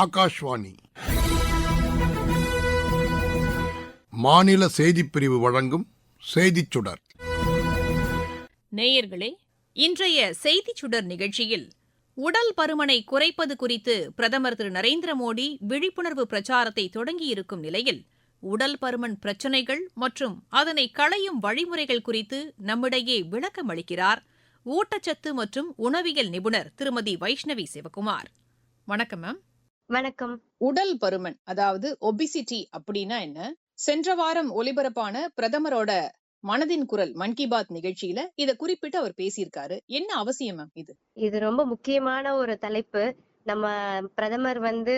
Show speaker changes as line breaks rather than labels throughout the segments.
ஆகாஷ்வாணி. மாநில செய்திப் பிரிவு வழங்கும் செய்திச் சுடர்.
நேயர்களே இன்றைய செய்திச் சுடர் நிகழ்ச்சியில் உடல் பருமனை குறைப்பது குறித்து பிரதமர் திரு. நரேந்திர மோடி விழிப்புணர்வு பிரச்சாரத்தை தொடங்கியிருக்கும் நிலையில் உடல் பருமன் பிரச்சினைகள் மற்றும் அதனை களையும் வழிமுறைகள் குறித்து நம்மிடையே விளக்கம் அளிக்கிறார் ஊட்டச்சத்து மற்றும் உணவியல் நிபுணர் திருமதி வைஷ்ணவி சிவகுமார். வணக்கம் மேம்.
வணக்கம்.
உடல் பருமன் அதாவது ஒபிசிட்டி அப்படின்னா என்ன? சென்ற வாரம் ஒலிபரப்பான பிரதமரோட மனதின் குரல் மன் கி பாத் நிகழ்ச்சியில இத குறிப்பிட்டு அவர் பேசியிருக்காரு. என்ன அவசியம் மேம் இது?
இது ரொம்ப முக்கியமான ஒரு தலைப்பு. நம்ம பிரதமர் வந்து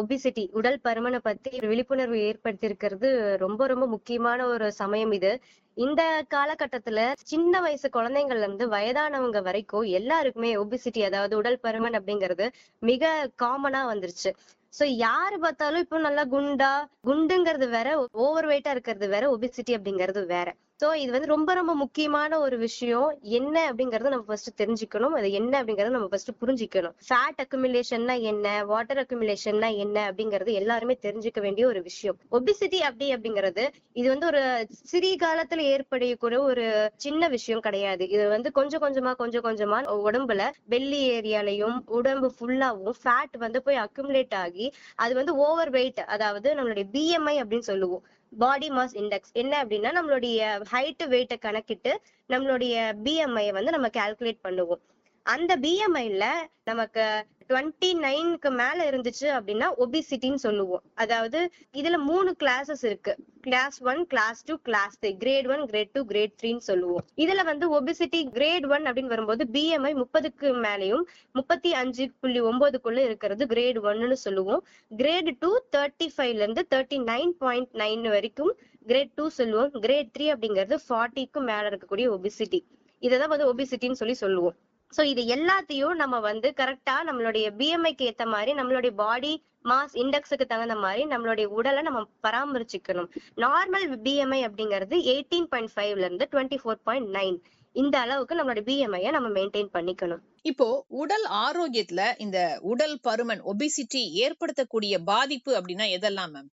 ஒபிசிட்டி உடல் பருமனை பத்தி விழிப்புணர்வு ஏற்படுத்தி இருக்கிறது ரொம்ப ரொம்ப முக்கியமான ஒரு சமயம் இது. இந்த காலகட்டத்துல சின்ன வயசு குழந்தைங்கள்ல இருந்து வயதானவங்க வரைக்கும் எல்லாருக்குமே ஒபிசிட்டி அதாவது உடல் பருமன் அப்படிங்கிறது மிக காமனா வந்துருச்சு. சோ யாரு பார்த்தாலும் இப்போ நல்லா குண்டா குண்டுங்கிறது வேற ஓவர் வெயிட்டா இருக்கிறது வேற ஒபிசிட்டி அப்படிங்கிறது வேற. சோ இது வந்து ரொம்ப ரொம்ப முக்கியமான ஒரு விஷயம். என்ன அப்படிங்கறத நம்ம ஃபர்ஸ்ட் தெரிஞ்சுக்கணும். அது என்ன அப்படிங்கறத நம்ம ஃபர்ஸ்ட் புரிஞ்சுக்கணும். ஃபேட் அக்குமுலேஷன்னா என்ன? வாட்டர் அக்குமுலேஷன்னா என்ன? அப்படிங்கறது எல்லாருமே தெரிஞ்சுக்க வேண்டிய ஒரு விஷயம். ஒபிசிட்டி அப்படி அப்படிங்கிறது இது வந்து ஒரு சிறிய காலத்துல ஏற்படக்கூடிய ஒரு சின்ன விஷயம் கிடையாது. இது வந்து கொஞ்சம் கொஞ்சமா கொஞ்சம் கொஞ்சமா உடம்புல வெள்ளி ஏரியாலையும் உடம்பு ஃபுல்லாவும் ஃபேட் வந்து போய் அக்குமுலேட் ஆகி அது வந்து ஓவர் வெயிட் அதாவது நம்மளுடைய பிஎம்ஐ அப்படின்னு சொல்லுவோம். பாடி மாஸ் இண்டெக்ஸ் என்ன அப்படின்னா நம்மளுடைய ஹைட்டு வெயிட்டை கணக்கிட்டு நம்மளுடைய பிஎம்ஐ வந்து நம்ம கால்குலேட் பண்ணுவோம். அந்த பிஎம்ஐல நமக்கு டுவெண்ட்டி நைனுக்கு மேல இருந்துச்சு அப்படின்னா ஒபிசிட்டின்னு சொல்லுவோம். அதாவது இதுல மூணு கிளாஸஸ் இருக்கு. Class one class two class three grade one grade two grade த்ரீன்னு சொல்லுவோம். இதுல வந்து ஒபிசிட்டி கிரேட் ஒன் அப்படின்னு வரும்போது பிஎம்ஐ முப்பதுக்கு மேலேயும் முப்பத்தி அஞ்சு புள்ளி ஒன்பதுக்குள்ள இருக்கிறது கிரேட் ஒன்னு சொல்லுவோம். கிரேட் டூ தேர்ட்டி ஃபைவ்ல இருந்து தேர்ட்டி நைன் பாயிண்ட் நைன் வரைக்கும் கிரேட் டூ சொல்லுவோம். கிரேட் த்ரீ அப்படிங்கிறது ஃபார்ட்டிக்கும் மேல இருக்கக்கூடிய ஒபிசிட்டி இதை தான் வந்து ஒபிசிட்டின்னு சொல்லி சொல்லுவோம். சோ இது எல்லாத்தையும் நம்ம வந்து கரெக்டா நம்மளுடைய பிஎம்ஐக்கு ஏத்த மாதிரி நம்மளுடைய பாடி மாஸ் இண்டெக்ஸுக்கு தகுந்த மாதிரி நம்மளுடைய உடலை நம்ம பராமரிச்சுக்கணும். நார்மல் பிஎம்ஐ அப்படிங்கிறது எயிட்டீன் பாயிண்ட் ஃபைவ்ல இருந்து டுவெண்ட்டி ஃபோர் பாயிண்ட் நைன் இந்த அளவுக்கு நம்மளோட பிஎம்ஐ நம்ம மெயின்டைன் பண்ணிக்கணும்.
இப்போ உடல் ஆரோக்கியத்துல இந்த உடல் பருமன் ஒபிசிட்டி ஏற்படுத்தக்கூடிய பாதிப்பு அப்படின்னா எதெல்லாம் மேம்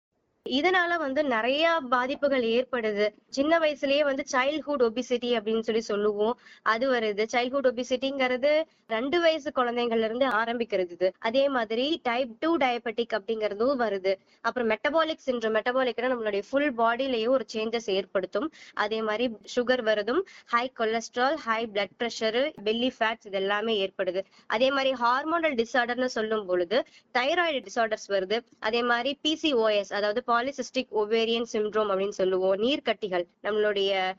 இதனால வந்து நிறைய பாதிப்புகள் ஏற்படுது. சின்ன வயசுலயே வந்து சைல்ட்ஹுட் ஒபிசிட்டி அப்படின்னு சொல்லி சொல்லுவோம். அது வருது. சைல்ட்ஹுட் ஒபிசிட்டிங்கிறது ரெண்டு வயசு குழந்தைங்கள்ல இருந்து ஆரம்பிக்கிறது அதே மாதிரி டைப் டூ டயபெட்டிக் அப்படிங்கறதும் வருது. அப்புறம் மெட்டபாலிக் சின்ரம் மெட்டபாலிக்னா நம்மளுடைய ஃபுல் பாடியிலயும் ஒரு சேஞ்சஸ் ஏற்படுத்தும். அதே மாதிரி sugar வருதும். High cholesterol high blood pressure belly fats இது எல்லாமே ஏற்படுது. அதே மாதிரி ஹார்மோனல் டிசார்டர்னு சொல்லும் பொழுது தைராய்டு டிசார்டர்ஸ் வருது. அதே மாதிரி பிசிஓஎஸ் அதாவது பாலிசிஸ்டிக் ஒவேரியன் சிண்ட்ரோம் அப்படின்னு சொல்லுவோம். நீர்க்கட்டிகள் நம்மளுடைய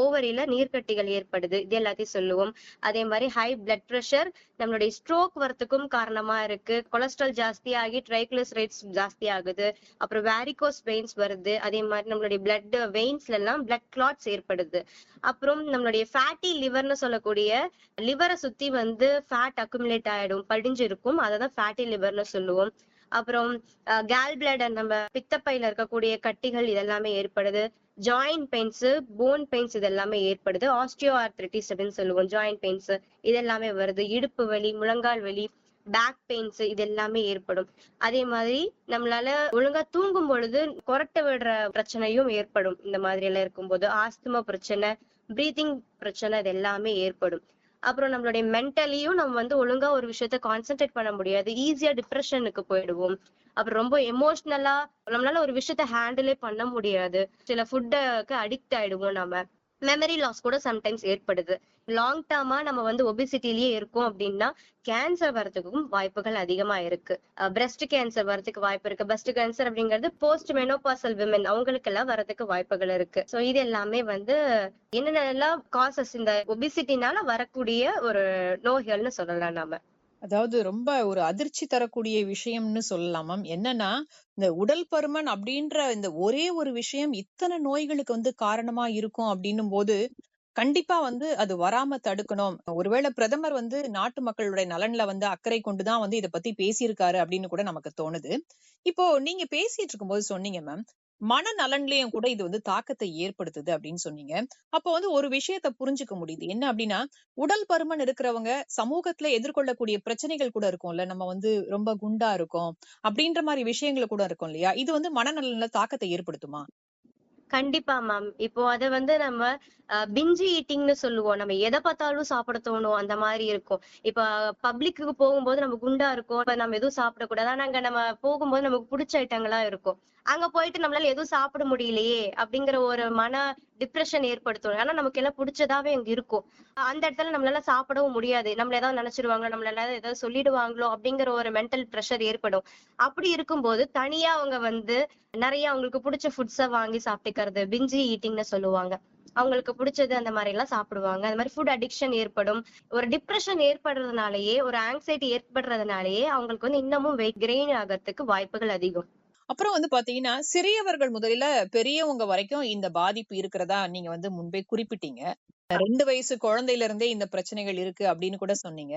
ஓவரியில நீர்க்கட்டிகள் ஏற்படுது. இது எல்லாத்தையும் சொல்லுவோம். அதே மாதிரி ஹை பிளட் ப்ரெஷர் நம்மளுடைய ஸ்ட்ரோக் வரத்துக்கும் காரணமா இருக்கு. கொலஸ்ட்ரால் ஜாஸ்தி ஆகி ட்ரைக்ளிசரைட்ஸ் ஜாஸ்தி ஆகுது அப்புறம் வேரிகோஸ் வெயின்ஸ் வருது. அதே மாதிரி நம்மளுடைய பிளட் வெயின்ஸ்ல எல்லாம் பிளட் கிளாட்ஸ் ஏற்படுது. அப்புறம் நம்மளுடைய ஃபேட்டி லிவர்னு சொல்லக்கூடிய லிவரை சுத்தி வந்து ஃபேட் அக்குமுலேட் ஆயிடும் படிஞ்சு இருக்கும் அதை தான் ஃபேட்டி லிவர்னு சொல்லுவோம். அப்புறம் கேல் பிளடர் நம்ம பித்தப்பையில இருக்கக்கூடிய கட்டிகள் இதெல்லாமே ஏற்படுது. ஜாயிண்ட் பெயின்ஸ் போன் பெயின்ஸ் இது எல்லாமே ஏற்படுது. ஆஸ்டியோ ஆர்த்ரிட்டிஸ் அப்படின்னு சொல்லுவோம். ஜாயிண்ட் பெயின்ஸ் இது எல்லாமே வருது. இடுப்பு வலி முழங்கால் வலி பேக் பெயின்ஸ் இது எல்லாமே ஏற்படும். அதே மாதிரி நம்மளால ஒழுங்கா தூங்கும் பொழுது கொரட்டை விடுற பிரச்சனையும் ஏற்படும். இந்த மாதிரி எல்லாம் இருக்கும்போது ஆஸ்துமா பிரச்சனை பிரீத்திங் பிரச்சனை இது எல்லாமே ஏற்படும். அப்புறம் நம்மளுடைய மென்டலியும் நம்ம வந்து ஒழுங்கா ஒரு விஷயத்த கான்சென்ட்ரேட் பண்ண முடியாது. ஈஸியா டிப்ரெஷனுக்கு போயிடுவோம். அப்புறம் ரொம்ப எமோஷ்னலா நம்மளால ஒரு விஷயத்த ஹேண்டிலே பண்ண முடியாது. சில ஃபுட்டுக்கு அடிக்ட் ஆயிடுவோம் நம்ம மெமரி லாஸ் கூட சம்டைம்ஸ் ஏற்படுது. லாங் டேர்மா நம்ம வந்து ஒபிசிட்டிலேயே இருக்கோம் அப்படின்னா கேன்சர் வரதுக்கும் வாய்ப்புகள் அதிகமா இருக்கு. பிரஸ்ட் கேன்சர் வரதுக்கு வாய்ப்பு இருக்கு. பிரஸ்ட் கேன்சர் அப்படிங்கிறது போஸ்ட் மெனோபாசல் விமன் அவங்களுக்கு எல்லாம் வரதுக்கு வாய்ப்புகள் இருக்கு. ஸோ இது எல்லாமே வந்து என்னென்னலாம் காசஸ் இந்த ஒபிசிட்டினால வரக்கூடிய ஒரு நோய்கள்னு சொல்லலாம் நாம.
அதாவது ரொம்ப ஒரு அதிர்ச்சி தரக்கூடிய விஷயம்னு சொல்லலாம் மேம் என்னன்னா இந்த உடல் பருமன் அப்படின்ற இந்த ஒரே ஒரு விஷயம் இத்தனை நோய்களுக்கு வந்து காரணமா இருக்கும் அப்படின்னும் போது கண்டிப்பா வந்து அது வராம தடுக்கணும். ஒருவேளை பிரதமர் வந்து நாட்டு மக்களுடைய நலன்ல வந்து அக்கறை கொண்டுதான் வந்து இதை பத்தி பேசியிருக்காரு அப்படின்னு கூட நமக்கு தோணுது. இப்போ நீங்க பேசிட்டு இருக்கும்போது சொன்னீங்க மேம் மனநலன்லயும் கூட இது வந்து தாக்கத்தை ஏற்படுத்துது அப்படின்னு சொன்னீங்க. அப்போ வந்து ஒரு விஷயத்த புரிஞ்சுக்க முடியுது. என்ன அப்படின்னா உடல் பருமன் இருக்கிறவங்க சமூகத்துல எதிர்கொள்ளக்கூடிய பிரச்சனைகள் கூட இருக்கும்ல. நம்ம வந்து ரொம்ப குண்டா இருக்கோம் அப்படின்ற மாதிரி விஷயங்கள் கூட இருக்கும் இல்லையா? இது வந்து மனநலன்ல தாக்கத்தை ஏற்படுத்துமா?
கண்டிப்பா மேம். இப்போ அதை வந்து நம்ம பிஞ்சி ஈட்டிங்னு சொல்லுவோம். நம்ம எதை பார்த்தாலும் சாப்பிட தோணும். அந்த மாதிரி இருக்கும். இப்ப பப்ளிக்கு போகும்போது நம்ம குண்டா இருக்கும். நம்ம எதுவும் சாப்பிடக்கூடாது. ஆனா அங்க நம்ம போகும்போது நமக்கு பிடிச்ச ஐட்டங்களா இருக்கும். அங்க போயிட்டு நம்மளால எதுவும் சாப்பிட முடியலையே அப்படிங்கிற ஒரு மன டிப்ரெஷன் ஏற்படுத்தும். ஆனா நமக்கு எல்லாம் பிடிச்சதாவே அங்க இருக்கும். அந்த இடத்துல நம்மளால சாப்பிடவும் முடியாது. நம்மள ஏதாவது நினைச்சிருவாங்களோ நம்மளால ஏதாவது சொல்லிடுவாங்களோ அப்படிங்கிற ஒரு மென்டல் ப்ரெஷர் ஏற்படும். அப்படி இருக்கும்போது தனியா அவங்க வந்து நிறைய அவங்களுக்கு பிடிச்ச ஃபுட்ஸ வாங்கி சாப்பிட்டுக்கிறது பிஞ்சி ஈட்டிங்னு சொல்லுவாங்க. அவங்களுக்கு பிடிச்சது அந்த மாதிரி எல்லாம் சாப்பிடுவாங்க. அந்த மாதிரி ஃபுட் அடிக்ஷன் ஏற்படும். ஒரு டிப்ரெஷன் ஏற்படுறதுனாலயே ஒரு ஆங்ஸைட்டி ஏற்படுறதுனாலயே அவங்களுக்கு வந்து இன்னமும் வெயிட் கெயின் ஆகிறதுக்கு வாய்ப்புகள் அதிகம்.
அப்புறம் வந்து பாத்தீங்கன்னா சிறியவர்கள் முதலில் பெரியவங்க வரைக்கும் இந்த பாதிப்பு இருக்கிறதா நீங்க வந்து முன்பே குறிப்பிட்டீங்க. ரெண்டு வயசு குழந்தையில இருந்தே இந்த பிரச்சனைகள் இருக்கு அப்படின்னு கூட சொன்னீங்க.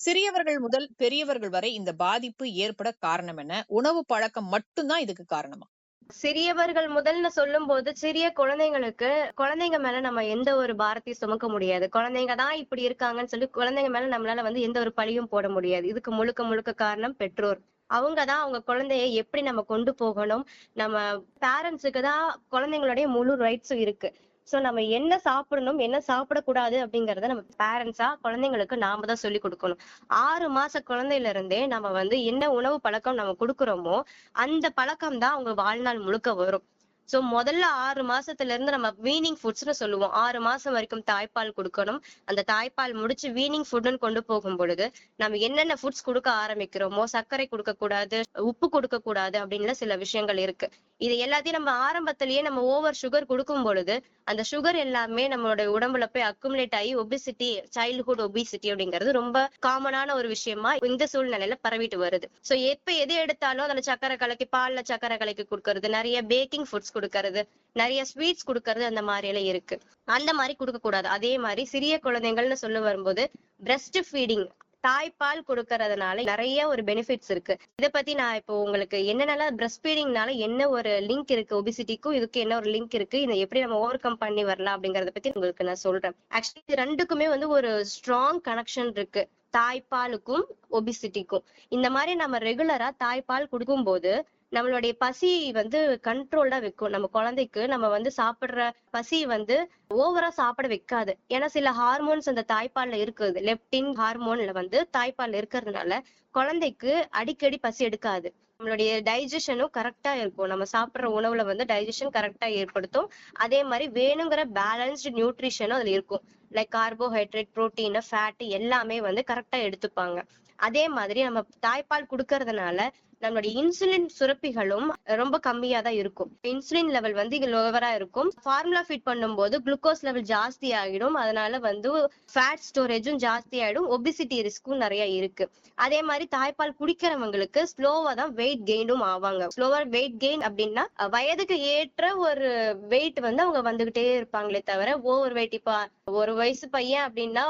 சிறியவர்கள் முதல் பெரியவர்கள் வரை இந்த பாதிப்பு ஏற்பட காரணம் என்ன? உணவு பழக்கம் மட்டும்தான் இதுக்கு காரணமா?
சிறியவர்கள் முதல்னு சொல்லும் போது சிறிய குழந்தைங்களுக்கு குழந்தைங்க மேல நம்ம எந்த ஒரு பாரத்தையும் சுமக்க முடியாது. குழந்தைங்க தான் இப்படி இருக்காங்கன்னு சொல்லி குழந்தைங்க மேல நம்மளால வந்து எந்த ஒரு பழியும் போட முடியாது. இதுக்கு முழுக்க முழுக்க காரணம் பெற்றோர். அவங்கதான் அவங்க குழந்தைய எப்படி நம்ம கொண்டு போகணும்? நம்ம பேரண்ட்ஸுக்கு தான் குழந்தைங்களுடைய முழு ரைட்ஸும் இருக்கு. சோ நம்ம என்ன சாப்பிடணும் என்ன சாப்பிடக்கூடாது அப்படிங்கறத நம்ம பேரண்ட்ஸா குழந்தைங்களுக்கு நாம தான் சொல்லி கொடுக்கணும். ஆறு மாச குழந்தையில இருந்தே நம்ம வந்து என்ன உணவு பழக்கம் நம்ம கொடுக்குறோமோ அந்த பழக்கம் தான் அவங்க வாழ்நாள் முழுக்க வரும். சோ முதல்ல ஆறு மாசத்துல இருந்து நம்ம வீனிங் ஃபுட்ஸ்னு சொல்லுவோம். ஆறு மாசம் வரைக்கும் தாய்ப்பால் கொடுக்கணும். அந்த தாய்ப்பால் முடிச்சு வீனிங் ஃபுட்னு கொண்டு போகும் பொழுது நம்ம என்னென்ன ஃபுட்ஸ் கொடுக்க ஆரம்பிக்கிறோமோ சர்க்கரை கொடுக்க கூடாது உப்பு கொடுக்க கூடாது அப்படின்னு சில விஷயங்கள் இருக்கு. இது எல்லாத்தையும் நம்ம ஆரம்பத்திலேயே நம்ம ஓவர் சுகர் கொடுக்கும் பொழுது அந்த சுகர் எல்லாமே நம்மளோட உடம்புல போய் அக்குமுலேட் ஆகி ஒபிசிட்டி சைல்ட்ஹுட் ஒபிசிட்டி அப்படிங்கிறது ரொம்ப காமனான ஒரு விஷயமா இந்த சூழ்நிலையில பரவிட்டு வருது. சோ எப்ப எது எடுத்தாலும் அதுல சக்கரை கலக்கி பால்ல சக்கரை கலக்கி கொடுக்கறது நிறைய பேக்கிங் ஃபுட்ஸ் கொடுக்கறது நிறைய ஸ்வீட்ஸ் கொடுக்கறது அந்த மாதிரி எல்லாம் இருக்கு. அந்த மாதிரி கொடுக்க கூடாது அதே மாதிரி சிறிய குழந்தைங்கள்னு சொல்ல வரும்போது பிரஸ்ட் ஃபீடிங் தாய்ப்பால் கொடுக்கறதுனால நிறைய ஒரு பெனிஃபிட்ஸ் இருக்கு. இத பத்தி நான் இப்போ உங்களுக்கு என்னென்னலாம் பிரஸ்ட் ஃபீடிங்னால என்ன ஒரு லிங்க் இருக்கு? ஒபிசிட்டிக்கும் இதுக்கு என்ன ஒரு லிங்க் இருக்கு? இதை எப்படி நம்ம ஓவர் கம் பண்ணி வரலாம் அப்படிங்கறத பத்தி உங்களுக்கு நான் சொல்றேன். ஆக்சுவலி இது ரெண்டுக்குமே வந்து ஒரு ஸ்ட்ராங் கனெக்ஷன் இருக்கு. தாய்ப்பாலுக்கும் ஒபிசிட்டிக்கும் இந்த மாதிரி நம்ம ரெகுலரா தாய்ப்பால் கொடுக்கும்போது நம்மளுடைய பசி வந்து கண்ட்ரோல்டா வைக்கும். நம்ம குழந்தைக்கு நம்ம வந்து சாப்பிடுற பசி வந்து ஓவரா சாப்பிட வைக்காது. ஏன்னா சில ஹார்மோன்ஸ் அந்த தாய்ப்பால்ல இருக்குது. லெப்டின் ஹார்மோன்ல வந்து தாய்ப்பால்ல இருக்கிறதுனால குழந்தைக்கு அடிக்கடி பசி எடுக்காது. நம்மளுடைய டைஜஷனும் கரெக்டா இருக்கும். நம்ம சாப்பிடுற உணவுல வந்து டைஜஷன் கரெக்டா ஏற்படுத்தும். அதே மாதிரி வேணுங்கிற பேலன்ஸ்டு நியூட்ரிஷனும் அதுல இருக்கும். லைக் கார்போஹைட்ரேட் புரோட்டீன் ஃபேட் எல்லாமே வந்து கரெக்டா எடுத்துப்பாங்க. அதே மாதிரி நம்ம தாய்ப்பால் கொடுக்கறதுனால நம்மளுடைய இன்சுலின் சுரப்பிகளும் ரொம்ப கம்மியா தான் இருக்கும். இன்சுலின் லெவல் வந்து லோவரா இருக்கும். ஃபார்முலா ஃபிட் பண்ணும்போது குளுக்கோஸ் லெவல் ஜாஸ்தி ஆகிடும். அதனால வந்து ஃபேட் ஸ்டோரேஜும் ஜாஸ்தி ஆயிடும் ஒபிசிட்டி ரிஸ்க்கும் நிறைய இருக்கு. அதே மாதிரி தாய்ப்பால் குடிக்கிறவங்களுக்கு ஸ்லோவா தான் வெயிட் கெயினும் ஆவாங்க. ஸ்லோவா வெயிட் கெயின் அப்படின்னா வயதுக்கு ஏற்ற ஒரு வெயிட் வந்து அவங்க வந்துகிட்டே இருப்பாங்களே தவிர ஓவர் வெயிட் இப்ப ஒரு வயசு பையன் அப்படின்னா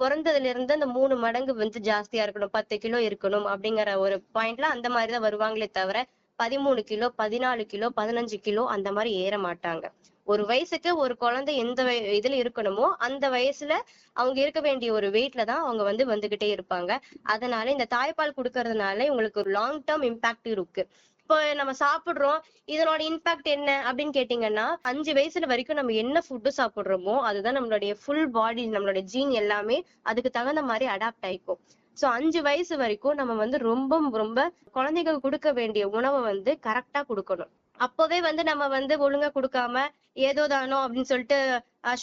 பிறந்ததுல இருந்து அந்த மூணு மடங்கு வந்து ஜாஸ்தியா இருக்கணும். பத்து கிலோ இருக்கணும் அப்படிங்கிற ஒரு பாயிண்ட்ல அந்த மாதிரிதான் வருவாங்களே தவிர பதிமூணு கிலோ பதினாலு கிலோ பதினஞ்சு கிலோ அந்த மாதிரி ஏற மாட்டாங்க. ஒரு வயசுக்கு ஒரு குழந்தை எந்த இதுல இருக்கணுமோ அந்த வயசுல அவங்க இருக்க வேண்டிய ஒரு வெயிட்ல தான் அவங்க வந்து வந்துகிட்டே இருப்பாங்க. அதனால இந்த தாய்ப்பால் கொடுக்கறதுனால உங்களுக்கு ஒரு லாங் டேர்ம் இம்பாக்ட் இருக்கு. இப்போ நம்ம சாப்பிடுறோம் இதனோட இம்பாக்ட் என்ன அப்படின்னு கேட்டீங்கன்னா அஞ்சு வயசுல வரைக்கும் நம்ம என்ன ஃபுட்டு சாப்பிடுறோமோ அதுதான் நம்மளுடைய ஃபுல் பாடி நம்மளுடைய ஜீன் எல்லாமே அதுக்கு தகுந்த மாதிரி அடாப்ட் ஆயிக்கும். சோ அஞ்சு வயசு வரைக்கும் நம்ம வந்து ரொம்ப ரொம்ப குழந்தைகள் கொடுக்க வேண்டிய உணவை வந்து கரெக்டா கொடுக்கணும். அப்பவே வந்து நம்ம வந்து ஒழுங்கா கொடுக்காம ஏதோ தானோ அப்படின்னு சொல்லிட்டு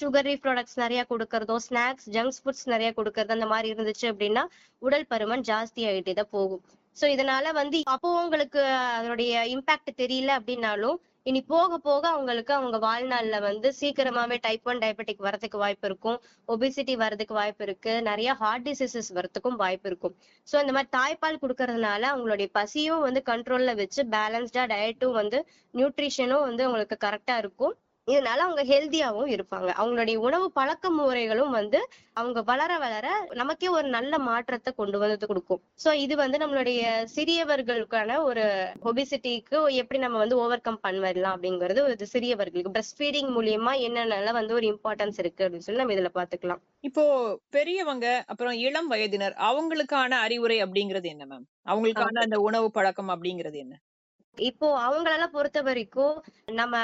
சுகர் ப்ராடக்ட்ஸ் நிறைய கொடுக்கறதோ ஸ்நாக்ஸ் ஜங்க்ஸ் ஃபுட்ஸ் நிறைய கொடுக்கறது அந்த மாதிரி இருந்துச்சு அப்படின்னா உடல் பருமன் ஜாஸ்தி ஆகிட்டே தான் போகும். சோ இதனால வந்து அப்போ உங்களுக்கு அதனுடைய இம்பாக்ட் தெரியல அப்படின்னாலும் இனி போக போக அவங்களுக்கு அவங்க வாழ்நாள்ல வந்து சீக்கிரமாவே டைப் ஒன் டயபெட்டிக் வரதுக்கு வாய்ப்பு இருக்கும். ஒபிசிட்டி வரதுக்கு வாய்ப்பு இருக்கு. நிறைய ஹார்ட் டிசீசஸ் வரதுக்கும் வாய்ப்பு இருக்கும். ஸோ இந்த மாதிரி தாய்ப்பால் கொடுக்கறதுனால அவங்களுடைய பசியும் வந்து கண்ட்ரோல்ல வச்சு பேலன்ஸ்டா டயட்டும் வந்து நியூட்ரிஷனும் வந்து உங்களுக்கு கரெக்டா இருக்கும். இதனால அவங்க ஹெல்தியாவும் இருப்பாங்க. அவங்களுடைய உணவு பழக்க முறைகளும் வந்து அவங்க வளர வளர நமக்கே ஒரு நல்ல மாற்றத்தை கொண்டு வந்து கொடுக்கும். சோ இது வந்து நம்மளுடைய சிறியவர்களுக்கான ஒரு ஒபிசிட்டிக்கு எப்படி நம்ம வந்து ஓவர் கம் பண்ணலாம் அப்படிங்கிறது ஒரு சிறியவர்களுக்கு. பிரஸ்ட் ஃபீடிங் மூலியமா என்னென்ன வந்து ஒரு இம்பார்ட்டன்ஸ் இருக்கு அப்படின்னு சொல்லி நம்ம இதுல பாத்துக்கலாம்
இப்போ பெரியவங்க அப்புறம் இளம் வயதினர் அவங்களுக்கான அறிவுரை அப்படிங்கிறது என்ன மேம் அவங்களுக்கான அந்த உணவு பழக்கம் அப்படிங்கிறது என்ன?
இப்போ அவங்களெல்லாம் பொறுத்த வரைக்கும் நம்ம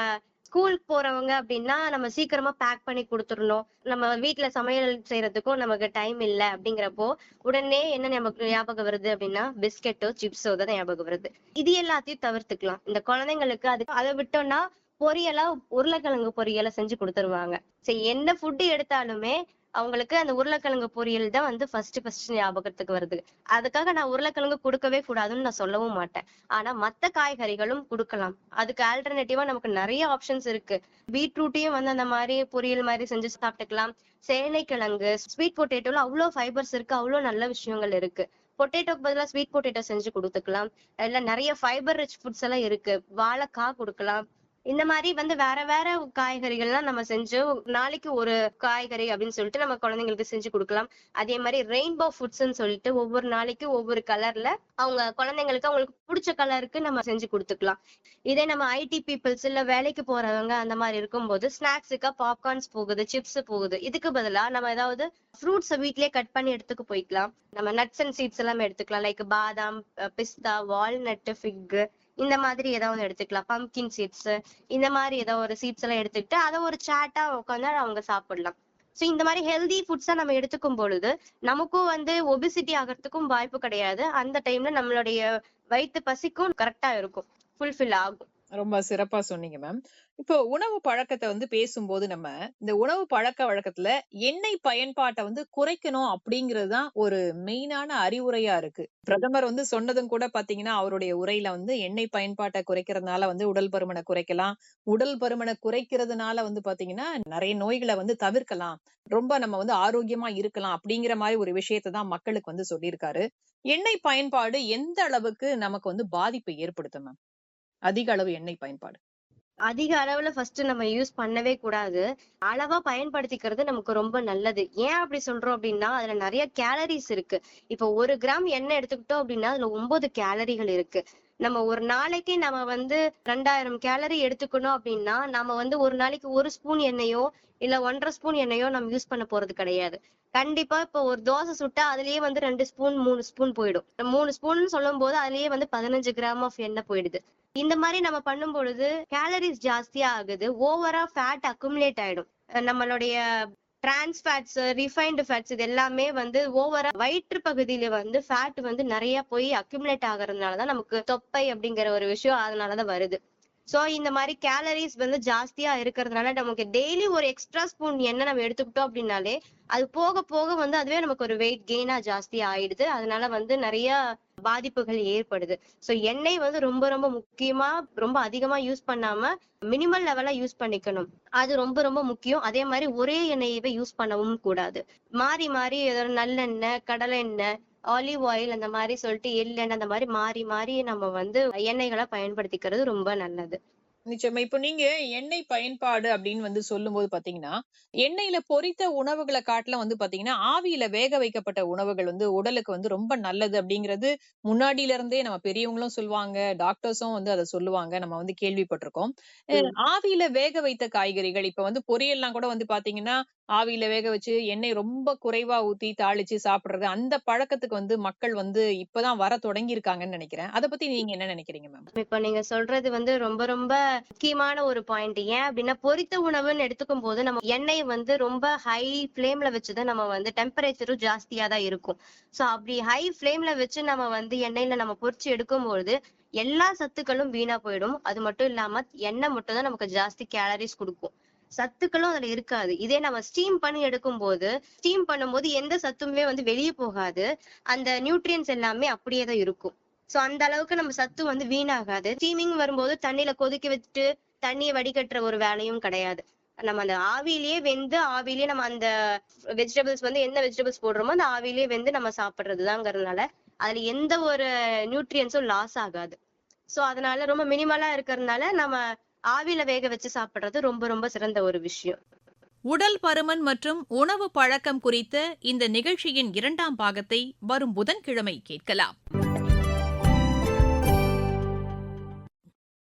ஸ்கூலுக்கு போறவங்க அப்படின்னா நம்ம சீக்கிரமா பேக் பண்ணி கொடுத்துடணும். நம்ம வீட்டுல சமையல் செய்யறதுக்கும் நமக்கு டைம் இல்ல அப்படிங்கிறப்போ உடனே என்ன நமக்கு ஞாபகம் வருது அப்படின்னா பிஸ்கெட்டோ சிப்ஸோ தான் ஞாபகம் வருது. இது எல்லாத்தையும் தவிர்த்துக்கலாம். இந்த குழந்தைங்களுக்கு அது அதை விட்டோம்னா பொரியலா உருளைக்கிழங்கு பொரியலை செஞ்சு கொடுத்துருவாங்க. சரி என்ன ஃபுட் எடுத்தாலுமே அவங்களுக்கு அந்த உருளைக்கிழங்கு பொரியல் தான் வந்து ஃபர்ஸ்ட் ஃபர்ஸ்ட் ஞாபகத்துக்கு வருது. அதுக்காக நான் உருளைக்கிழங்கு கொடுக்கவே கூடாதுன்னு நான் சொல்லவும் மாட்டேன். ஆனா மத்த காய்கறிகளும் கொடுக்கலாம். அதுக்கு ஆல்டர்னேட்டிவா நமக்கு நிறைய ஆப்ஷன்ஸ் இருக்கு. பீட்ரூட்டையும் வந்து அந்த மாதிரி பொரியல் மாதிரி செஞ்சு சாப்பிட்டுக்கலாம். சேனைக்கிழங்கு ஸ்வீட் பொட்டேட்டோல அவ்வளோ ஃபைபர்ஸ் இருக்கு அவ்வளோ நல்ல விஷயங்கள் இருக்கு. பொட்டேட்டோக்கு பதிலாக ஸ்வீட் பொட்டேட்டோ செஞ்சு கொடுத்துக்கலாம். இல்ல நிறைய ஃபைபர் ரிச் ஃபுட்ஸ் எல்லாம் இருக்கு. வாழைக்காய் கொடுக்கலாம். இந்த மாதிரி வந்து வேற வேற காய்கறிகள்லாம் நம்ம செஞ்சு நாளைக்கு ஒரு காய்கறி அப்படின்னு சொல்லிட்டு நம்ம குழந்தைங்களுக்கு செஞ்சு கொடுக்கலாம். அதே மாதிரி ரெயின்போ ஃபுட்ஸ்ன்னு சொல்லிட்டு ஒவ்வொரு நாளைக்கு ஒவ்வொரு கலர்ல அவங்க குழந்தைங்களுக்கு அவங்களுக்கு பிடிச்ச கலருக்கு நம்ம செஞ்சு கொடுத்துக்கலாம். இதே நம்ம ஐடி பீப்புள்ஸ் இல்ல வேலைக்கு போறவங்க அந்த மாதிரி இருக்கும்போது ஸ்நாக்ஸுக்கா பாப்கார்ன்ஸ் போகுது சிப்ஸ் போகுது. இதுக்கு பதிலா நம்ம ஏதாவது ஃப்ரூட்ஸை வீட்லயே கட் பண்ணி எடுத்துக்க போய்க்கலாம். நம்ம நட்ஸ் அண்ட் சீட்ஸ் எல்லாமே எடுத்துக்கலாம். லைக் பாதாம் பிஸ்தா வால்நட் ஃபிக் இந்த மாதிரி ஏதாவது எடுத்துக்கலாம். பம்கின் சீட்ஸ் இந்த மாதிரி ஏதோ ஒரு சீட்ஸ் எல்லாம் எடுத்துக்கிட்டு அதை ஒரு சாட்டா உட்காந்து அவங்க சாப்பிடலாம். சோ இந்த மாதிரி ஹெல்தி ஃபுட்ஸா நம்ம எடுத்துக்கும் பொழுது நமக்கும் வந்து ஒபிசிட்டி ஆகிறதுக்கும் வாய்ப்பு கிடையாது. அந்த டைம்ல நம்மளுடைய வயிற்று பசிக்கும் கரெக்டா இருக்கும். ஃபுல்ஃபில் ஆகும்.
ரொம்ப சிறப்பா சொன்னீங்க மேம் இப்போ உணவு பழக்கத்தை வந்து பேசும்போது நம்ம இந்த உணவு பழக்க வழக்கத்துல எண்ணெய் பயன்பாட்டை வந்து குறைக்கணும் அப்படிங்கிறது தான் ஒரு மெயினான அறிவுரையா இருக்கு. பிரதமர் வந்து சொன்னதும் கூட பாத்தீங்கன்னா அவருடைய உரையில வந்து எண்ணெய் பயன்பாட்டை குறைக்கிறதுனால வந்து உடல் பருமனை குறைக்கலாம். உடல் பருமனை குறைக்கிறதுனால வந்து பாத்தீங்கன்னா நிறைய நோய்களை வந்து தவிர்க்கலாம். ரொம்ப நம்ம வந்து ஆரோக்கியமா இருக்கலாம் அப்படிங்கிற மாதிரி ஒரு விஷயத்தை தான் மக்களுக்கு வந்து சொல்லியிருக்காரு. எண்ணெய் பயன்பாடு எந்த அளவுக்கு நமக்கு வந்து பாதிப்பை ஏற்படுத்தும் மேம் அதிக அளவு எண்ணெய் பயன்பாடு.
அதிக அளவுல ஃபர்ஸ்ட் நம்ம யூஸ் பண்ணவே கூடாது. அளவா பயன்படுத்திக்கிறது நமக்கு ரொம்ப நல்லது. ஏன் அப்படி சொல்றோம் அப்படின்னா அதுல நிறைய கேலரிஸ் இருக்கு. இப்போ ஒரு கிராம் எண்ணெய் எடுத்துக்கிட்டோம் அப்படின்னா அதுல ஒன்பது கேலரிகள் இருக்கு. நம்ம ஒரு நாளைக்கு நம்ம வந்து ரெண்டாயிரம் கேலரி எடுத்துக்கணும் அப்படின்னா நம்ம வந்து ஒரு நாளைக்கு ஒரு ஸ்பூன் எண்ணெயோ இல்ல ஒன்றரை ஸ்பூன் எண்ணெயோ நம்ம யூஸ் பண்ண போறது கிடையாது. கண்டிப்பா இப்போ ஒரு தோசை சுட்டா அதுலயே வந்து ரெண்டு ஸ்பூன் மூணு ஸ்பூன் போயிடும். மூணு ஸ்பூன் சொல்லும் போது அதுலயே வந்து பதினஞ்சு கிராம் ஆஃப் எண்ணெய் போயிடுது. இந்த மாதிரி நம்ம பண்ணும் பொழுது கேலரிஸ் ஜாஸ்தியா ஆகுது. ஓவரா ஃபேட் அக்குமுலேட் ஆயிடும். நம்மளுடைய டிரான்ஸ் ஃபேட்ஸ் ரிஃபைன்டு ஃபேட்ஸ் இது எல்லாமே வந்து ஓவரா வயிற்று பகுதியில வந்து ஃபேட் வந்து நிறைய போய் அக்யூமுலேட் ஆகுறதுனால தான் நமக்கு தொப்பை அப்படிங்கிற ஒரு விஷயம் அதனாலதான் வருது. சோ இந்த மாதிரி கேலரிஸ் வந்து ஜாஸ்தியா இருக்கிறதுனால நமக்கு டெய்லி ஒரு எக்ஸ்ட்ரா ஸ்பூன் எண்ணெய் நம்ம எடுத்துக்கிட்டோம் அப்படின்னாலே அது போக போக வந்து அதுவே நமக்கு ஒரு வெயிட் கெயினா ஜாஸ்தி ஆயிடுது. அதனால வந்து நிறைய பாதிப்புகள் ஏற்படுது. சோ எண்ணெய் வந்து ரொம்ப ரொம்ப முக்கியமா ரொம்ப அதிகமா யூஸ் பண்ணாம மினிமல் லெவலா யூஸ் பண்ணிக்கணும். அது ரொம்ப ரொம்ப முக்கியம். அதே மாதிரி ஒரே எண்ணெயவே யூஸ் பண்ணவும் கூடாது. மாறி மாறி ஏதோ நல்லெண்ணெய் கடலை எண்ணெய் ஆலிவ் ஆயில் அந்த மாதிரி சொல்லிட்டு எள்ளெண்ணெய் அந்த மாதிரி மாறி மாறி நம்ம வந்து எண்ணெய்களை பயன்படுத்திக்கிறது ரொம்ப நல்லது.
நிச்சயமா. இப்போ நீங்க எண்ணெய் பயன்பாடு அப்படின்னு வந்து சொல்லும்போது பாத்தீங்கன்னா எண்ணெயில பொரித்த உணவுகளை காட்டிலும் வந்து பாத்தீங்கன்னா ஆவியில வேக வைக்கப்பட்ட உணவுகள் வந்து உடலுக்கு வந்து ரொம்ப நல்லது அப்படிங்கிறது முன்னாடியில இருந்தே நம்ம பெரியவங்களும் சொல்லுவாங்க டாக்டர்ஸும் வந்து அதை சொல்லுவாங்க நம்ம வந்து கேள்விப்பட்டிருக்கோம். அஹ் ஆவியில வேக வைத்த காய்கறிகள் இப்ப வந்து பொரியல்லாம் கூட வந்து பாத்தீங்கன்னா ஆவியில வேக வச்சு எண்ணெய் ரொம்ப குறைவா ஊத்தி தாளிச்சு சாப்பிடுறது அந்த பழக்கத்துக்கு வந்து மக்கள் வந்து இப்பதான் வர தொடங்கி இருக்காங்கன்னு நினைக்கிறேன். அதை பத்தி நீங்க என்ன நினைக்கிறீங்க மேம்?
இப்ப நீங்க சொல்றது வந்து ரொம்ப ரொம்ப முக்கியமான ஒரு பாயிண்ட் ஏன் அப்படின்னா பொரித்த உணவுன்னு எடுத்துக்கும் போது நம்ம எண்ணெய் வந்து ரொம்ப ஹை ஃபிளேம்ல வச்சுதான் நம்ம வந்து டெம்பரேச்சரும் ஜாஸ்தியா தான் இருக்கும். சோ அப்படி ஹை ஃபிளேம்ல வச்சு நம்ம வந்து எண்ணெயில நம்ம பொரிச்சு எடுக்கும்போது எல்லா சத்துக்களும் வீணா போயிடும். அது மட்டும் இல்லாம எண்ணெய் மட்டும் தான் நமக்கு ஜாஸ்தி கேலரிஸ் கொடுக்கும். சத்துக்களும் அதுல இருக்காது. இதே நம்ம ஸ்டீம் பண்ணி எடுக்கும் போது ஸ்டீம் பண்ணும்போது எந்த சத்துமே வந்து வெளியே போகாது. அந்த நியூட்ரியன்ஸ் எல்லாமே அப்படியே தான் இருக்கும். சோ அந்த அளவுக்கு நம்ம சத்து வந்து வீணாகாது. ஸ்டீமிங் வரும்போது தண்ணியில கொதிக்க வச்சுட்டு தண்ணியை வடிகட்டுற ஒரு வேலையும் கிடையாது. நம்ம அந்த ஆவியிலேயே வெந்து ஆவியிலேயே நம்ம அந்த வெஜிடபிள்ஸ் வந்து என்ன வெஜிடபிள்ஸ் போடுறோமோ அந்த ஆவிலேயே வெந்து நம்ம சாப்பிடுறதுதாங்கிறதுனால அதுல எந்த ஒரு நியூட்ரியன்ஸும் லாஸ் ஆகாது. சோ அதனால ரொம்ப மினிமலா இருக்கிறதுனால நம்ம ஆவியில வேக வச்சு சாப்பிடுறது ரொம்ப ரொம்ப சிறந்த ஒரு விஷயம்.
உடல் பருமன் மற்றும் உணவு பழக்கம் குறித்த இந்த நிகழ்ச்சியின் இரண்டாம் பாகத்தை வரும் புதன்கிழமை கேட்கலாம்.